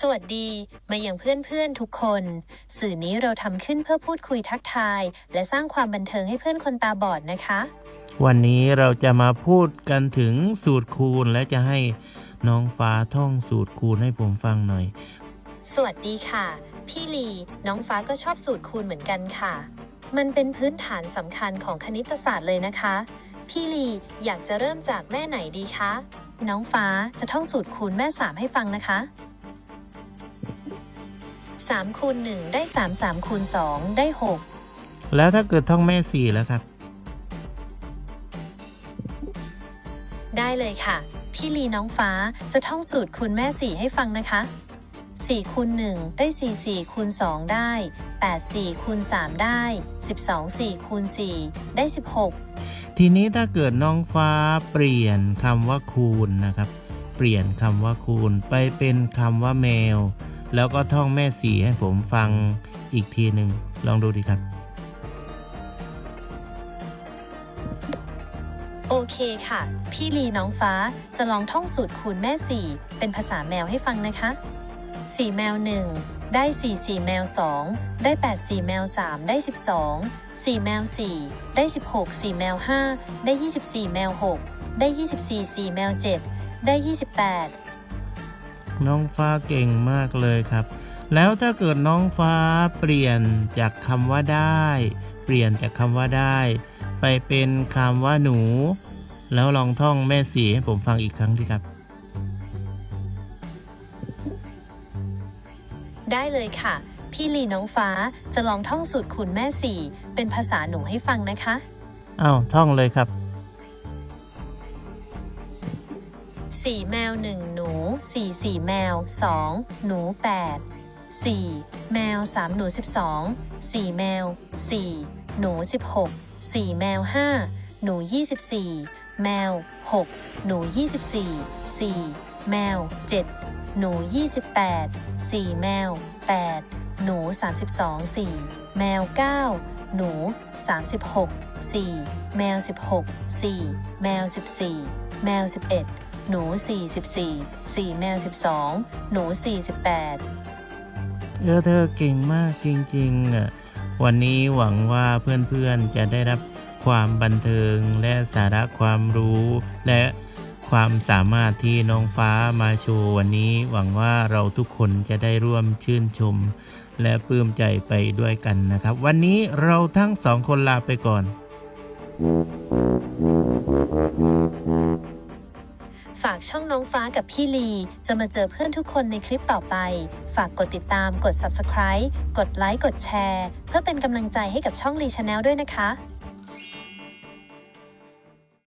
สวัสดีมาอย่างเพื่อนๆทุกคน สื่อนี้เราทำขึ้นเพื่อพูดคุยทักทาย และสร้างความบันเทิงให้เพื่อนคนตาบอดนะคะ วันนี้เราจะมาพูดกันถึงสูตรคูณ และจะให้น้องฟ้าท่องสูตรคูณให้ผมฟังหน่อย สวัสดีค่ะ พี่ลี น้องฟ้าก็ชอบสูตรคูณเหมือนกันค่ะ มันเป็นพื้นฐานสำคัญของคณิตศาสตร์เลยนะคะ พี่ลีอยากจะเริ่มจากแม่ไหนดีคะน้องฟ้าจะท่องสูตรคูณแม่สามให้ฟังนะคะ 3คูณ1ได้ 3 3คูณ2ได้ 6 แล้วถ้าเกิดท่องแม่สี่แล้วครับ ได้เลยค่ะ พี่ลีน้องฟ้าจะท่องสูตรคูณแม่4ให้ฟังนะคะ4คูณ1ได้ 4 4คูณ2ได้ 8 4คูณ3ได้ 12 4คูณ4ได้ 16 ทีนี้ถ้าเกิดน้องฟ้าเปลี่ยนคำว่าคูณนะครับ เปลี่ยนคำว่าคูณไปเป็นคำว่าแมว แล้วก็ท่องแม่สีให้ผมฟังอีกทีหนึ่งลองดูดิครับ โอเคค่ะ พี่ลีน้องฟ้าจะลองท่องสูตรคูณแม่สี่ เป็นภาษาแมวให้ฟังนะคะสี่แมวหนึ่งได้สี่สี่แมวสองได้แปดสี่แมวสามได้สิบสองสี่แมวสี่ได้สิบหกสี่แมวห้าได้ยี่สิบสี่แมวหกได้ยี่สิบสี่สี่แมวเจ็ดได้ยี่สิบแปด น้องฟ้าเก่งมากเลยครับ แล้วถ้าเกิดน้องฟ้าเปลี่ยนจากคำว่าได้ เปลี่ยนจากคำว่าได้ ไปเป็นคำว่าหนู แล้วลองท่องแม่สีให้ผมฟังอีกครั้งดีครับ ได้เลยค่ะ พี่ลีน้องฟ้าจะลองท่องสูตรคูณแม่4เป็นภาษาหนูให้ฟังนะคะ อ้าวท่องเลยครับ สี่แมวหนึ่งหนูสี่สี่แมวสองหนูแปดสี่แมวสามหนูสิบสองสี่แมวสี่หนูสิบหกสี่แมวห้าหนูยี่สิบสี่แมวหกหนูยี่สิบสี่สี่แมวเจ็ดหนูยี่สิบแปดสี่แมวแปดหนูสามสิบสองสี่แมวเก้าหนูสามสิบหกสี่แมวสิบหกสี่แมวสิบสี่แมวสิบเอ็ด หนู 44 4แมว12 หนู 48 เออเธอเก่งมากจริงๆอะวันนี้หวังว่าเพื่อนๆจะได้รับความบันเทิงและสาระความรู้ และความสามารถที่น้องฟ้ามาโชว์วันนี้ หวังว่าเราทุกคนจะได้ร่วมชื่นชม และปลื้มใจไปด้วยกันนะครับ วันนี้เราทั้งสองคนลาไปก่อน ฝากช่องน้องฟ้ากับพี่ลี จะมาเจอเพื่อนทุกคนในคลิปต่อไป ฝากกดติดตาม กด Subscribe กดไลค์ กดแชร์ เพื่อเป็นกำลังใจให้กับช่องลีชาแนลด้วยนะคะ